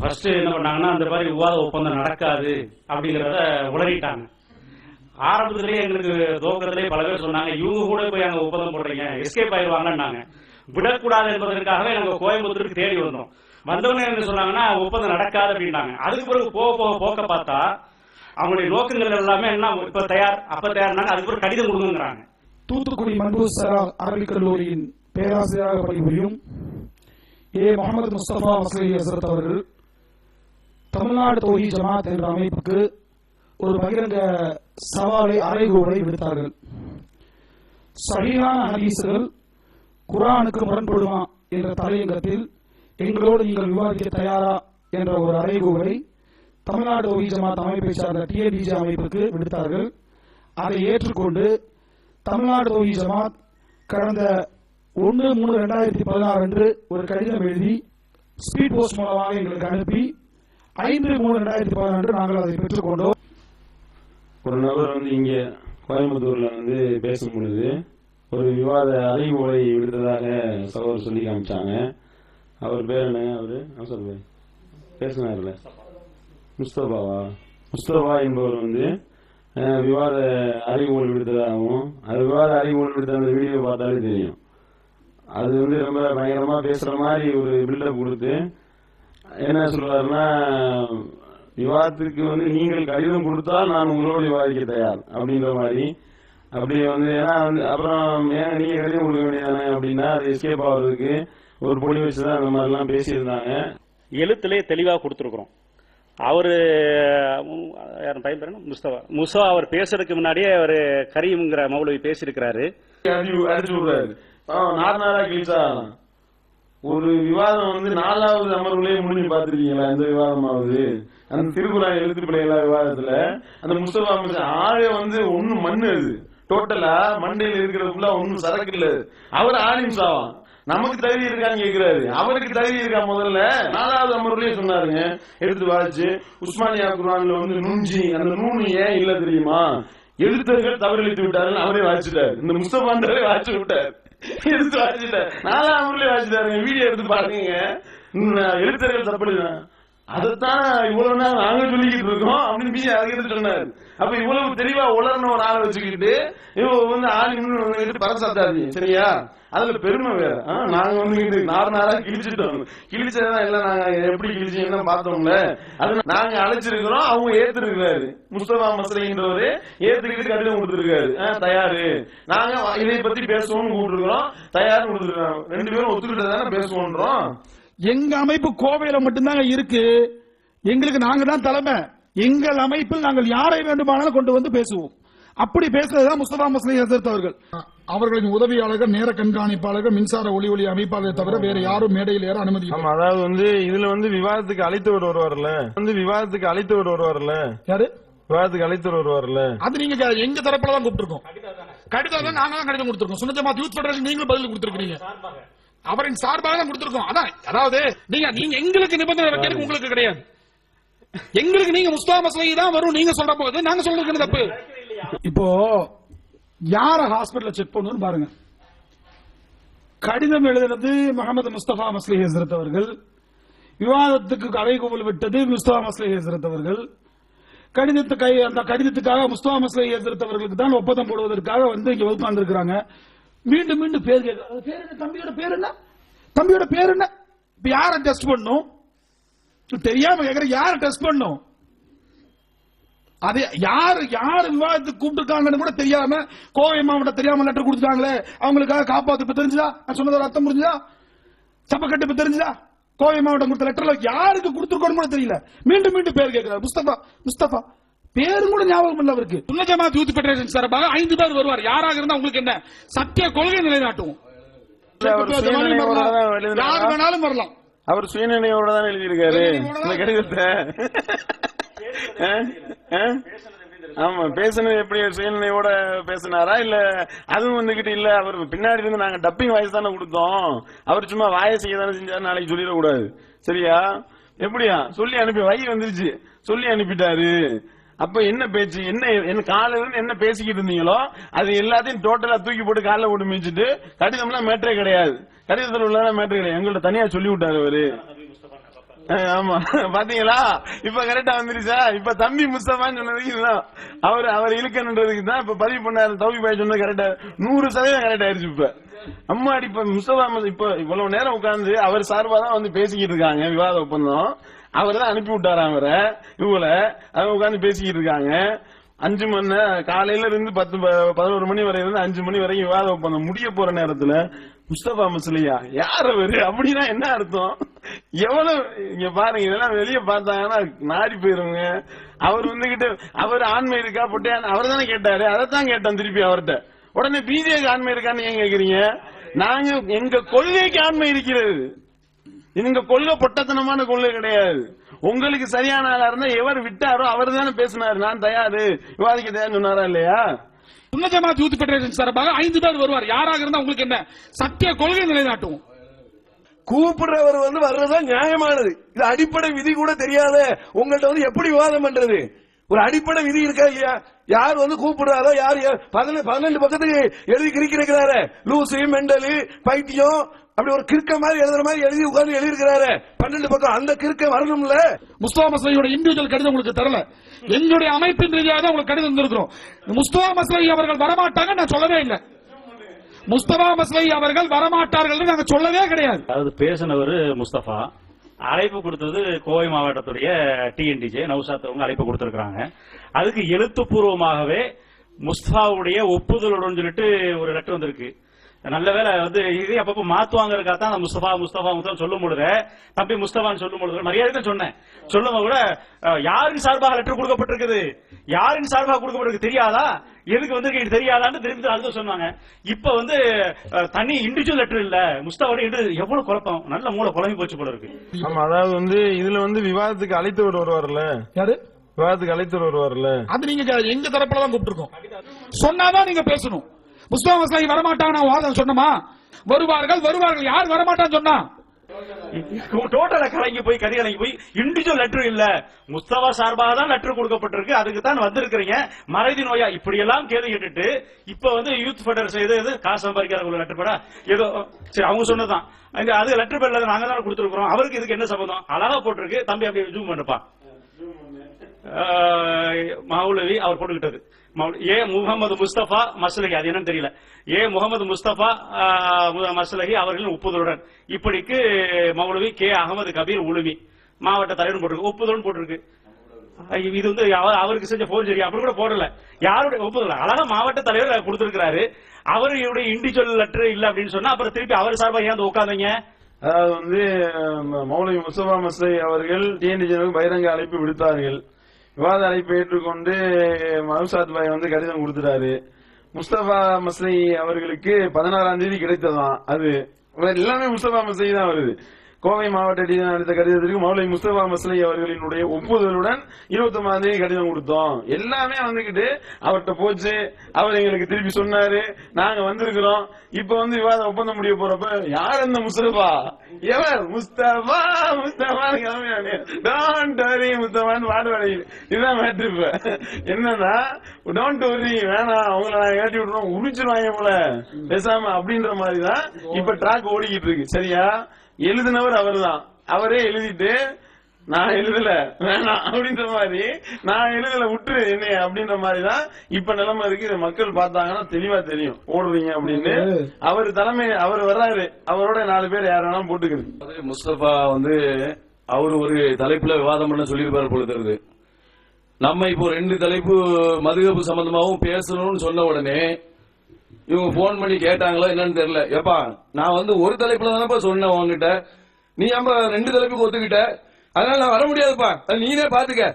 First என்ன பண்ணாங்கன்னா அந்த மாதிரி விவாத ஒப்பந்தம் நடக்காது அப்படிங்கிறத உளறிட்டாங்க. ஆரம்பத்திலேயே எங்களுக்கு துவக்கத்திலே பல பேர் சொன்னாங்க இவங்க கூட போய் அங்க ஒப்பந்தம் போடுறீங்க எஸ்கேப் ஆயிடுவாங்கன்னாங்க விடக்கூடாது என்பதற்காகவே நாங்க கோயம்புத்தூருக்கு தேடி வந்தோம். வந்தவங்க என்ன சொன்னாங்கன்னா ஒப்பந்தம் நடக்காது அப்படின்னாங்க. அதுக்கு பிறகு போக போக போக்க பார்த்தா அவங்களுடைய நோக்கங்கள் எல்லாமே என்ன இப்ப தயார் அப்ப தயார்னாங்க அதுக்கு பிறகு கடிதம் கொடுங்கிறாங்க தூத்துக்குடி மன்பூஸ் சரா அரபிக் கல்லூரியின் பேராசிரியராக பணிபுரியும் ஏ முகமது முஸ்தபா மசலி ஹசரத் அவர்கள் தமிழ்நாடு தோஹி ஜமாத் என்ற அமைப்புக்கு ஒரு பகிரங்க சவாலை அறைகூலை விடுத்தார்கள். சரியான ஹதீசுகள் குரானுக்கு முரண்படுமா என்ற தலையங்கத்தில் எங்களோடு நீங்கள் விவாதிக்க தயாரா என்ற ஒரு அறைகூலை தமிழ்நாடு தோஹி ஜமாத் அமைப்பை சார்ந்த டிஏடிஜி அமைப்புக்கு விடுத்தார்கள். அதை ஏற்றுக்கொண்டு தமிழ்நாடு தோஹி ஜமாத் கடந்த ஒன்று மூணு ரெண்டாயிரத்தி பதினாறு அன்று ஒரு கடிதம் எழுதி ஸ்பீட் போஸ்ட் மூலமாக எங்களுக்கு அனுப்பி ஐந்து மூணு ரெண்டாயிரத்தி பதினாறு நாங்கள் அதை பெற்றுக்கொண்டோம் ஒரு நபர் வந்து இங்கே கோயம்புத்தூர்ல வந்து பேசும் பொழுது ஒரு விவாத அறிவுரை விடுத்ததாக சகோதரர் சொல்லி காமிச்சாங்க. அவர் பேர் என்ன? அவரு? அவசர் பேர் பேசினார்ல. முஸ்தபாவா முஸ்தபா என்பவர் வந்து விவாத அறிவுகள் விடுத்ததாகவும் அது விவாத அறிவுகள் விடுத்த அந்த வீடியோ பார்த்தாலே தெரியும். அது வந்து ரொம்ப பயங்கரமா பேசுற மாதிரி ஒரு பில்டப் கொடுத்து என்ன சொல்றாருன்னா விவாதத்திற்கு வந்து நீங்கள் கடிதம் கொடுத்தா நான் உங்களோடு விவாதிக்க தயார் அப்படின்ற மாதிரி. அப்படி வந்து ஏன்னா வந்து அப்புறம் ஏன் நீங்க கடிதம் கொடுக்க வேண்டியதானே அப்படின்னா அது எஸ்கேப் ஆகுறதுக்கு ஒரு பொடி வச்சுதான் அந்த மாதிரிலாம் பேசியிருந்தாங்க. எழுத்துலேயே தெளிவாக கொடுத்துருக்குறோம். அவரு உம், யார் பையன் பேர் முஸ்தபா. முஸ்தபா அவர் பேசுறதுக்கு முன்னாடியே அவர் கரீம்ங்கிற மௌலவி பேசியிருக்கிறாரு. அடிச்சு விடுறாரு நாலு நாளா கிழிச்சா ஒரு விவாதம் வந்து நாலாவது அமர்வுலயே முடிஞ்சு பாத்திருக்கீங்களா எந்த விவாதமாவது? அந்த திருக்குறள் எழுத்து பிள்ளைகளா விவாதத்துல அந்த முஸ்தபா அமைச்சர் ஆளே வந்து ஒண்ணு மண்ணு அது. டோட்டலா மண்டையில இருக்கிற ஃபுல்லா ஒண்ணும் சரக்கு இல்ல அவர் ஆலிம் நமக்கு தகுதி இருக்கான்னு கேட்கிறாரு அவருக்கு தகுதி இருக்கா முதல்ல? நாலாவது அமர்வுலயே சொன்னாருங்க. எடுத்து வாசிச்சு உஸ்மானியா குரான்ல வந்து நுஞ்சி அந்த நூனு ஏன் இல்ல தெரியுமா? எழுத்தர்கள் தவறளித்து விட்டாருன்னு அவரே வாசிச்சிட்டாரு. இந்த முஸ்தபாண்டரே வாசிச்சு விட்டாரு. எடுத்து வாசிச்சிட்டாரு. நாலாம் அமர்வுலயே வாசிட்டாருங்க வீடியோ எடுத்து பாருங்க. எழுத்தர்கள் தப்பு அதைத்தான் இவ்வளவு நேரம் நாங்க சொல்லிக்கிட்டு இருக்கோம் அப்படின்னு பிஜே அதுக்கு சொன்னாரு. அப்ப இவ்வளவு தெளிவா உலர்ன ஒரு ஆளை வச்சுக்கிட்டு இவ வந்து ஆள் இன்னும் வந்துகிட்டு பரசாத்தாதீங்க சரியா? அதுல பெருமை வேற. நாங்க வந்து இது நாறு நாளா கிழிச்சிட்டோம். கிழிச்சதான் இல்ல நாங்க எப்படி கிழிச்சீங்கன்னு பார்த்தோம்ல. அது நாங்க அழைச்சிருக்கிறோம் அவங்க ஏத்துருக்கிறாரு. முஸ்தபா மசலைன்றவரு ஏத்துக்கிட்டு கடிதம் கொடுத்துருக்காரு. தயாரு. நாங்க இதை பத்தி பேசுவோம்னு கூப்பிட்டுருக்கிறோம். தயார்னு கொடுத்துருக்காங்க. ரெண்டு பேரும் ஒத்துக்கிட்டு தானே பேசுவோன்றோம். எங்க அமைப்பு கோவையில மட்டும்தாங்க இருக்கு. எங்களுக்கு நாங்க தான் தலைமை. எங்கள் அமைப்பில் நாங்கள் யாரை வேண்டுமானாலும் கொண்டு வந்து பேசுவோம். அப்படி பேசுறதுதான் முஸ்தபா மஸ்லி ஹசரத் அவர்கள். அவர்களின் உதவியாளர்கள் நேர கண்காணிப்பாளர்கள் மின்சார ஒளி ஒளி அமைப்பாளரை தவிர வேற யாரும் மேடையில் ஏற அனுமதி இல்லை. ஆமா அதாவது வந்து இதுல வந்து விவாதத்துக்கு அழைத்தவர் வருவார்ல வந்து விவாதத்துக்கு அழைத்தவர் வருவார்ல யாரு? விவாதத்துக்கு அழைத்தவர் வருவார்ல அது நீங்க எங்க தரப்புல தான் கூப்பிட்டுருக்கோம். கடிதம் தான்? நாங்க தான் கடிதம் கொடுத்திருக்கோம். சுனஜமாத் யூத் ஃபெடரேஷன் நீங்களும் பதில் கொடுத்திருக்கீங்க அவரின் சார்பாக தான் கொடுத்திருக்கோம். அதான் அதாவது நீங்க நீங்க எங்களுக்கு நிபந்தனை வைக்கிறதுக்கு உங்களுக்கு கிடையாது. எங்களுக்கு நீங்க முஸ்தா மசலை தான் வரும் நீங்க சொல்ற போது நாங்க சொல்றது தப்பு? இப்போ யார ஹாஸ்பிடல்ல செக் பண்ணணும்னு பாருங்க. கடிதம் எழுதுனது முகமது முஸ்தபா மஸ்லி ஹசரத் அவர்கள். விவாதத்துக்கு அறைகூவல் விட்டது முஸ்தபா மஸ்லி ஹசரத் அவர்கள். கடிதத்துக்கு அந்த கடிதத்துக்காக முஸ்தபா மஸ்லி ஹசரத் அவர்களுக்கு தான் ஒப்பந்தம் போடுவதற்காக வந்து இங்க உட்கார்ந்து இருக்கிறாங்க மீண்டும் மீண்டும் பேர் கேட்க பேர் என்ன? தம்பியோட பேர் என்ன? தம்பியோட பேர் என்ன? இப்ப யார டெஸ்ட் பண்ணும்? தெரியாம கேக்குற யார டெஸ்ட் பண்ணும்? அது யார் யார் விவாதத்துக்கு கூப்பிட்டுருக்காங்கன்னு கூட தெரியாம கோவை மாவட்டம் தெரியாம லெட்டர் கொடுத்துட்டாங்களே அவங்களுக்காக காப்பாத்து இப்ப தெரிஞ்சுதா? நான் சொன்னதோட அர்த்தம் புரிஞ்சுதா? சப்பக்கட்டு இப்ப தெரிஞ்சுதா? கோவை மாவட்டம் கொடுத்த லெட்டர்ல யாருக்கு கொடுத்துருக்கோன்னு கூட தெரியல. மீண்டும் மீண்டும் பேர் கேட்கிறார். முஸ்தபா முஸ்தபா. பேரும் கூட ஞாபகம் இல்ல அவருக்கு. சுன்ன ஜமாத் யூத் ஃபெடரேஷன் சார்பாக ஐந்து பேர் வருவார். யாராக இருந்தா உங்களுக்கு என்ன? சத்திய கொள்கை நிலைநாட்டுவோம்? யார் வேணாலும் வரலாம். அவர் சுயநினைவோட தான் எழுதியிருக்காரு. இந்த கடிதத்தை? ஆமா பேசுனது எப்படி? சுயநினைவோட பேசினாரா? இல்ல அதுவும் வந்துகிட்டு இல்ல. அவர் பின்னாடி இருந்து நாங்க டப்பிங் வாய்ஸ் தானே கொடுத்தோம். அவர் சும்மா வாய செய்ய தானே செஞ்சாரு நாளைக்கு சொல்லிடக்கூடாது சரியா? எப்படியா? சொல்லி அனுப்பி வை வந்துருச்சு. சொல்லி அனுப்பிட்டாரு. அப்ப என்ன பேச்சு? என்ன என்ன காலையில இருந்து என்ன பேசிக்கிட்டு இருந்தீங்களோ அது எல்லாத்தையும் டோட்டலா தூக்கி போட்டு காலைல போட்டு கடிதம் கடிதம்லாம் மேட்டரே கிடையாது. கடிதத்தில் உள்ள மேட்டரே கிடையாது. எங்கள்ட்ட தனியா சொல்லி விட்டாரு அவரு. ஆமா. பாத்தீங்களா? இப்ப கரெக்டா வந்துருச்சா? இப்ப தம்பி முஸ்தபான்னு சொன்னதுக்கு அவர் அவர் இழுக்கணுன்றதுக்கு தான் இப்ப பதிவு பண்ணாரு. தௌபி பாய் சொன்னது கரெக்டா நூறு சதவீதம் கரெக்ட் ஆயிருச்சு இப்ப. அம்மாடி இப்ப முஸ்தபா இப்ப இவ்வளவு நேரம் உட்கார்ந்து அவர் சார்பா தான் வந்து பேசிக்கிட்டு இருக்காங்க விவாத ஒப்பந்தம். அவர் தான் அனுப்பி விட்டாரு அவரை இவங்கள. அவங்க உட்கார்ந்து பேசிக்கிட்டு இருக்காங்க. அஞ்சு மணி காலையில இருந்து பத்து ப- பதினோரு மணி வரை இருந்து அஞ்சு மணி வரைக்கும் விவாத பண்ண முடிய போற நேரத்துல முஸ்தபா முஸ்லியா யார் அவரு? அப்படின்னா என்ன அர்த்தம்? எவ்வளவு இங்க பாருங்க இதெல்லாம் வெளியே பார்த்தாங்கன்னா நாடி போயிருங்க. அவர் வந்துகிட்டு அவர் ஆண்மை இருக்கா பொட்டையான் அவர் தானே கேட்டாரு. அதைத்தான் கேட்டோம் திருப்பி அவர்கிட்ட. உடனே பிஜேபி ஆண்மை இருக்கான்னு ஏன் கேக்குறீங்க? நாங்க எங்க கொள்கைக்கு ஆண்மை இருக்கிறது. எங்க கொள்கை பொட்டத்தனமான கொள்கை கிடையாது. உங்களுக்கு சரியான ஆளா இருந்தா எவர் விட்டாரோ அவர் தானே பேசினாரு. நான் தயாரு. விவாதிக்க தயார் சொன்னாரா இல்லையா? சுன்ன ஜமாத் யூத் பெடரேஷன் சார்பாக ஐந்து பேர் வருவார். யாராக இருந்தா உங்களுக்கு என்ன? சத்திய கொள்கை நிலைநாட்டுவோம். கூப்பிடுறவர் வந்து வர்றதுதான் நியாயமானது. இது அடிப்படை விதி கூட தெரியாத. உங்கள்ட்ட வந்து எப்படி விவாதம் பண்றது? ஒரு அடிப்படை விதி இருக்கா இல்லையா? யார் வந்து கூப்பிடுறாரோ யார் பதினெண்டு பக்கத்துக்கு எழுதி கிரிக்கிறாரு லூசு மெண்டலு பைத்தியம் அப்படி ஒரு கிறுக்க மாதிரி எழுதுற மாதிரி எழுதி உட்கார்ந்து எழுதி இருக்கிறாரு பன்னெண்டு பக்கம் அந்த கிறுக்க வரணும்ல? முஸ்தபா மஸ்லையோட இண்டிவிஜுவல் கடிதம் உங்களுக்கு தரல. எங்களுடைய அமைப்பின் ரீதியாக தான் உங்களுக்கு கடிதம் தந்திருக்கிறோம். முஸ்தபா மஸ்லை அவர்கள் வரமாட்டாங்க நான் சொல்லவே இல்லை. முஸ்தபா மஸ்லை அவர்கள் வரமாட்டார்கள் நாங்க சொல்லவே கிடையாது. அதாவது பேசினவர் முஸ்தபா அழைப்பு கொடுத்தது கோவை மாவட்டத்துடைய டிஎன்டிஜே நௌசாத் அவங்க அழைப்பு கொடுத்திருக்காங்க அதுக்கு எழுத்துப்பூர்வமாகவே முஸ்தபாவுடைய ஒப்புதலுடன் சொல்லிட்டு ஒரு லெட்டர் வந்திருக்கு. நல்ல வேளை வந்து இதே அப்பப்போ மாத்துவாங்கிறதுக்காக தான் முஸ்தபா முஸ்தபா முஸ்தபா சொல்லும் பொழுது தம்பி முஸ்தபான்னு சொல்லும் பொழுது மரியாதை சொன்னேன். சொல்லும் கூட யாரின் சார்பாக லெட்டர் கொடுக்கப்பட்டிருக்குது? யாரின் சார்பாக கொடுக்கப்பட்டிருக்கு தெரியாதா? எதுக்கு வந்து தெரியாதான்னு திரும்பி அதுதான் சொன்னாங்க. இப்ப வந்து தனி இண்டிவிஜுவல் லெட்டர் இல்ல முஸ்தாவோட individual எவ்வளவு குழப்பம். நல்ல மூளை குழம்பி போச்சு போல இருக்கு. ஆமா அதாவது வந்து இதுல வந்து விவாதத்துக்கு அழைத்தவர் வருவார்ல? யாரு? விவாதத்துக்கு அழைத்தவர் வருவார்ல? அது நீங்க எங்க தரப்புல தான் கூப்பிட்டுருக்கோம். சொன்னாதான் நீங்க பேசணும். முஸ்தபா மஸ்லை வரமாட்டாங்க நான் வாதம் சொன்னமா? வருவார்கள் வருவார்கள். யார் வரமாட்டான்னு சொன்னா? டோட்டலா கலங்கி போய் கறி கலங்கி போய் இண்டிவிஜுவல் லெட்டர் இல்ல. முஸ்தபா சார்பாக தான் லெட்டர் கொடுக்கப்பட்டிருக்கு. அதுக்கு தான் வந்திருக்கிறீங்க. மறைதி நோயா இப்படி எல்லாம் கேள்வி கேட்டுட்டு இப்ப வந்து யூத் ஃபெடரேஷன் எது எது காசு சம்பாதிக்கிறாங்க லெட்டர் படா. ஏதோ சரி அவங்க சொன்னதான் அது லெட்டர் பேர்ல நாங்க தான் கொடுத்துருக்கோம் அவருக்கு இதுக்கு என்ன சம்பந்தம்? அழகா போட்டிருக்கு. தம்பி அப்படியே ஜூம் பண்ணுப்பா. மௌலவி அவர் போட்டுக்கிட்டது. ஏ முகமது முஸ்தபா மஸ்லகி அது என்னன்னு தெரியல. ஏ முகமது முஸ்தபா மசலகி மஸ்லகி அவர்களின் ஒப்புதலுடன். இப்படிக்கு மௌலவி கே அகமது கபீர் உளுமி மாவட்ட தலைவர் போட்டிருக்கு. ஒப்புதலும் போட்டிருக்கு. இது வந்து அவருக்கு செஞ்ச போர்ஜரி அப்படி கூட போடல. யாருடைய ஒப்புதல்? அழகா மாவட்ட தலைவர் கொடுத்திருக்கிறாரு. அவருடைய இண்டிவிஜுவல் லெட்டர் இல்ல அப்படின்னு சொன்னா அப்புறம் திருப்பி அவர் சார்பா ஏன் உட்காந்தீங்க அதாவது வந்து மௌலவி முஸ்தபா மஸ்லை அவர்கள் டிஎன்டிஜனுக்கு பகிரங்க அழைப்பு விடுத்தார்கள். விவாத அழைப்பை ஏற்றுக்கொண்டு மதுசாத் பாய் வந்து கடிதம் கொடுத்துட்டாரு. முஸ்தபா மஸ்லை அவர்களுக்கு பதினாறாம் தேதி கிடைத்ததான் அது. எல்லாமே முஸ்தபா மஸ்லை தான் வருது கோவை மாவட்ட டிஜன் அளித்த கடிதத்திற்கு மௌலை முஸ்தபா மஸ்லை அவர்களினுடைய ஒப்புதலுடன் இருபத்தி ஒன்பதாம் தேதி கடிதம் கொடுத்தோம். எல்லாமே வந்துகிட்டு அவர்கிட்ட போச்சு. அவர் எங்களுக்கு திருப்பி சொன்னாரு. நாங்க வந்திருக்கிறோம். இப்ப வந்து விவாதம் ஒப்பந்தம் முடிய போறப்ப யார் அந்த முஸ்தபா? எவர்? முஸ்தபா முஸ்தபா டோன்ட் வரி முஸ்தபான்னு பாடு வரையில் இதுதான் மேட்ரு இப்ப. என்னன்னா டோன்ட் வரி வேணாம். அவங்கள நான் ஏற்றி விட்டுறோம். உரிச்சிருவாங்க போல. பேசாம அப்படின்ற மாதிரி தான் இப்ப ட்ராக் ஓடிக்கிட்டு இருக்கு. சரியா? எழுதினவர் அவர்தான். அவரே எழுதிட்டு நான் எழுதல வேணாம் அப்படின்ற மாதிரி நான் எழுதல விட்டுரு என்ன அப்படின்ற மாதிரிதான் இப்ப நிலைமை இருக்கு. இதை மக்கள் பார்த்தாங்கன்னா தெளிவா தெரியும். ஓடுறீங்க அப்படின்னு. அவர் தலைமை அவர் வர்றாரு. அவரோட நாலு பேர் யார் வேணாலும் போட்டுக்கிறது. முஸ்தபா வந்து அவர் ஒரு தலைப்புல விவாதம் பண்ண சொல்லியிருப்பார் போல தெரியுது. நம்ம இப்போ ரெண்டு தலைப்பு மதுகப்பு சம்பந்தமாகவும் பேசணும்னு சொன்ன உடனே இவங்க போன் பண்ணி கேட்டாங்களா என்னன்னு தெரியல. ஏப்பா நான் வந்து ஒரு தலைப்புல தானப்பா சொன்னேன் உங்ககிட்ட நீ நம்ம ரெண்டு தலைப்புக்கு ஒத்துக்கிட்ட? அதனால நான் வர முடியாதுப்பா. நீனே பாத்துக்க.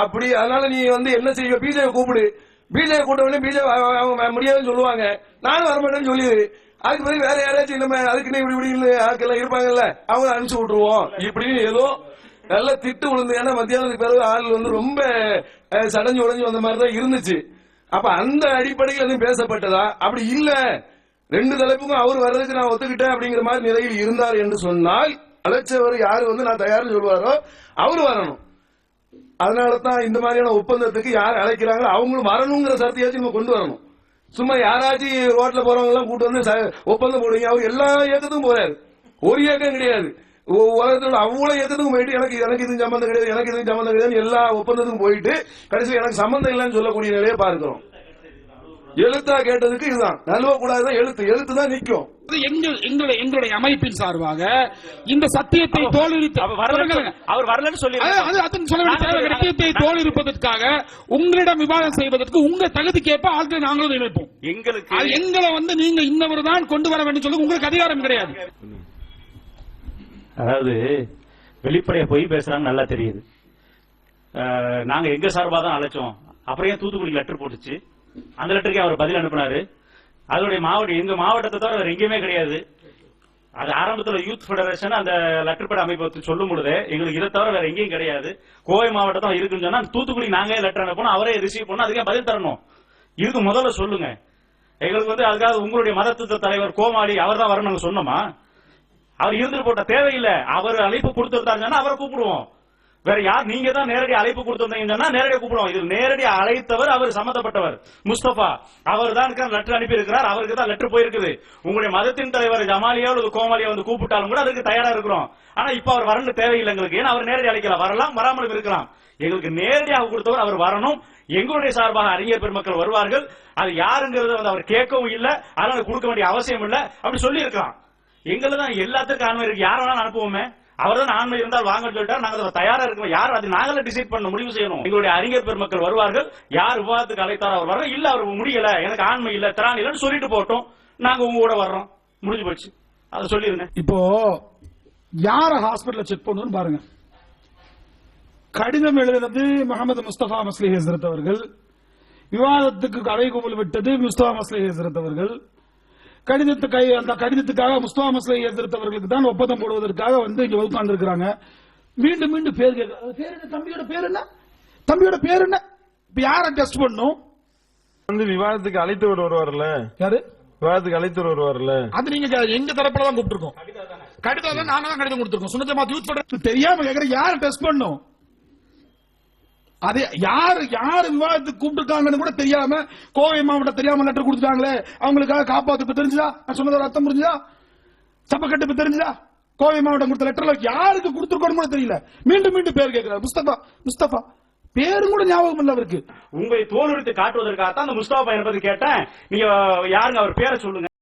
அப்படி அதனால நீ வந்து என்ன செய்வ? பிஜேவை கூப்பிடு. பிஜேவை கூட்ட உடனே பிஜேபி முடியாதுன்னு சொல்லுவாங்க. நானும் வர மாட்டேன்னு சொல்லி அதுக்கு பிறகு வேற யாராச்சும் நம்ம அதுக்குன்னு இப்படி இப்படி ஆட்கள் இருப்பாங்கல்ல அவங்க அனுப்பிச்சு விட்டுருவோம். இப்படின்னு ஏதோ நல்லா திட்டு விழுந்து ஏன்னா மத்தியானத்துக்கு பிறகு ஆள் வந்து ரொம்ப சடஞ்சு உடஞ்சு வந்த மாதிரி தான் இருந்துச்சு. அப்ப அந்த அடிப்படையில் எதுவும் பேசப்பட்டதா? அப்படி இல்ல. ரெண்டு தலைப்புக்கும் அவர் வர்றதுக்கு நான் ஒத்துக்கிட்டேன் அப்படிங்கிற மாதிரி நிலையில் இருந்தார் என்று சொன்னால் அழைச்சவர் யாரு வந்து நான் தயார்னு சொல்லுவாரோ அவர் வரணும். அதனால தான் இந்த மாதிரியான ஒப்பந்தத்துக்கு யார் அழைக்கிறாங்களோ அவங்களும் வரணுங்கிற சத்தியாச்சும் நம்ம கொண்டு வரணும். சும்மா யாராச்சும் ரோட்ல போறவங்க எல்லாம் கூட்டு வந்து ச- ஒப்பந்தம் போடுவீங்க. அவர் எல்லா இயக்கத்துக்கும் போறாரு. ஒரு இயக்கம் கிடையாது. உலகத்துல அவ்வளவு எதுக்கும் போயிட்டு எனக்கு எனக்கு இது சம்பந்தம் கிடையாது எனக்கு இது சம்பந்தம் கிடையாது எல்லா ஒப்பந்தத்துக்கும் போயிட்டு கடைசி எனக்கு சம்பந்தம் இல்லைன்னு சொல்லக்கூடிய நிலையை பார்க்கிறோம். எழுத்தா கேட்டதுக்கு இதுதான். நல்வ கூடாதுதான் எழுத்து. எழுத்து தான் நிக்கும். அது எங்கள் எங்களுடைய அமைப்பின் சார்பாக இந்த சத்தியத்தை தோலுரித்து அவர் வரலன்னு. சொல்லி-. சத்தியத்தை தோல் இருப்பதற்காக உங்களிடம் விவாதம் செய்வதற்கு உங்க தகுதிக்கேற்ப ஆட்களை நாங்களும் நினைப்போம் எங்களுக்கு எங்களை வந்து நீங்க இன்னவர் தான் கொண்டு வர வேண்டும் சொல்லி உங்களுக்கு அதிகாரம் கிடையாது. அதாவது வெளிப்படையா பொய் பேசுறாங்க நல்லா தெரியுது. நாங்கள் நாங்க எங்க தான் அழைச்சோம். அப்புறம் ஏன் தூத்துக்குடி லெட்டர் போட்டுச்சு? அந்த லெட்டருக்கு அவர் பதில் அனுப்புனாரு. அதனுடைய மாவட்டம் எங்க மாவட்டத்தை தவிர வேற எங்கேயுமே கிடையாது. அது ஆரம்பத்தில் யூத் ஃபெடரேஷன் அந்த லெட்டர் பேட் அமைப்பை சொல்லும் பொழுது எங்களுக்கு இதை தவிர வேற எங்கேயும் கிடையாது. கோவை மாவட்டம் தான் இருக்குன்னு சொன்னா தூத்துக்குடி நாங்களே லெட்டர் அனுப்பணும்? அவரே ரிசீவ் பண்ணணும். அதுக்கே பதில் தரணும்? இதுக்கு முதல்ல சொல்லுங்க. எங்களுக்கு வந்து அதுக்காக உங்களுடைய மதத்துவ தலைவர் கோமாளி அவர் தான் வரணும் சொன்னோமா? அவர் இருந்து போட்ட தேவையில்லை. அவர் அழைப்பு கொடுத்திருந்தாங்கன்னா அவரை கூப்பிடுவோம். வேற யார் நீங்க தான் நேரடி அழைப்பு கொடுத்திருந்தீங்கன்னா நேரடியாக கூப்பிடுவோம். இது நேரடி அழைத்தவர் அவர் சம்பந்தப்பட்டவர் முஸ்தபா அவர் தான் லெட்டர் அனுப்பி இருக்கிறார் அவருக்கு தான் லெட்டர் போயிருக்குது. உங்களுடைய மதத்தின் தலைவர் ஜமாலியோ அல்லது கோமாலியோ வந்து கூப்பிட்டாலும் கூட அதுக்கு தயாரா இருக்கிறோம். ஆனா இப்ப அவர் வரணும் தேவையில்லை எங்களுக்கு. ஏன்னா அவர் நேரடி அழைக்கலாம் வரலாம் வராமலும் இருக்கலாம். எங்களுக்கு நேரடியாக கொடுத்தவர் அவர் வரணும். எங்களுடைய சார்பாக அறிஞர் பெருமக்கள் வருவார்கள். அது யாருங்கிறத வந்து அவர் கேட்கவும் இல்லை. அதனால கொடுக்க வேண்டிய அவசியம் இல்லை. அப்படி சொல்லி இருக்கலாம் எங்களை தான் எல்லாத்துக்கும் ஆண்மை இருக்கு. யார வேணாலும் அனுப்புவோமே. அவர் தான் ஆண்மை இருந்தால் வாங்கன்னு சொல்லிட்டா நாங்க தயாரா இருக்கோம். யார் அது நாங்களே டிசைட் பண்ண முடிவு செய்யணும். எங்களுடைய அறிஞர் பெருமக்கள் வருவார்கள். யார் விவாதத்துக்கு அழைத்தாரோ அவர் வர இல்ல அவர் முடியல. எனக்கு ஆண்மை இல்ல திராணி இல்லைன்னு சொல்லிட்டு போட்டோம். நாங்க உங்க கூட வர்றோம். முடிஞ்சு போச்சு. அதை சொல்லிருங்க இப்போ யார ஹாஸ்பிட்டல் செக் பண்ணணும் பாருங்க. கடிதம் எழுதினது முகமது முஸ்தபா மஸ்லி ஹசரத் அவர்கள். விவாதத்துக்கு அறைகூவல் விட்டது முஸ்தபா மஸ்லி ஹசரத் அவர்கள். கடிதத்து கை அந்த கடிதத்துக்காக முஸ்தபா மஸ்லி ஹசரத் அவர்களுக்கு தான் ஒப்பந்தம் போடுவதற்காக வந்து இங்க உட்கார்ந்து இருக்கிறாங்க மீண்டும் மீண்டும் பேர் கேட்க பேர் என்ன? தம்பியோட பேர் என்ன? தம்பியோட பேர் என்ன? இப்ப யார டெஸ்ட் பண்ணும் வந்து விவாதத்துக்கு அழைத்தவர் வருவார்ல யாரு? விவாதத்துக்கு அழைத்தவர் வருவார்ல அது நீங்க எங்க தரப்புல தான் கூப்பிட்டுருக்கோம். கடிதம் தான் நாங்க தான் கடிதம் கொடுத்துருக்கோம். சுனஜமாத் யூத் பண்ற தெரியாம கேக்குற யார டெஸ்ட் பண்ணும் அது யாரு யாரு விவாதத்துக்கு கூப்பிட்டுருக்காங்கன்னு கூட தெரியாம கோவை மாவட்டம் தெரியாம லெட்டர் கொடுத்துட்டாங்களே அவங்களுக்காக காப்பாத்து இப்ப தெரிஞ்சுதா? நான் சொன்னதோட அர்த்தம் புரிஞ்சுதா? சப்பக்கட்டு இப்ப தெரிஞ்சுதா? கோவை மாவட்டம் கொடுத்த லெட்டர்ல யாருக்கு கொடுத்துருக்கோன்னு கூட தெரியல. மீண்டும் மீண்டும் பேர் கேட்கிறார். முஸ்தபா முஸ்தபா. பேரும் கூட ஞாபகம் இல்ல அவருக்கு. உங்களை தோலுரித்து காட்டுவதற்காகத்தான் அந்த முஸ்தபா என்பது கேட்டேன். நீங்க யாருங்க அவர் பேரை சொல்லுங்க.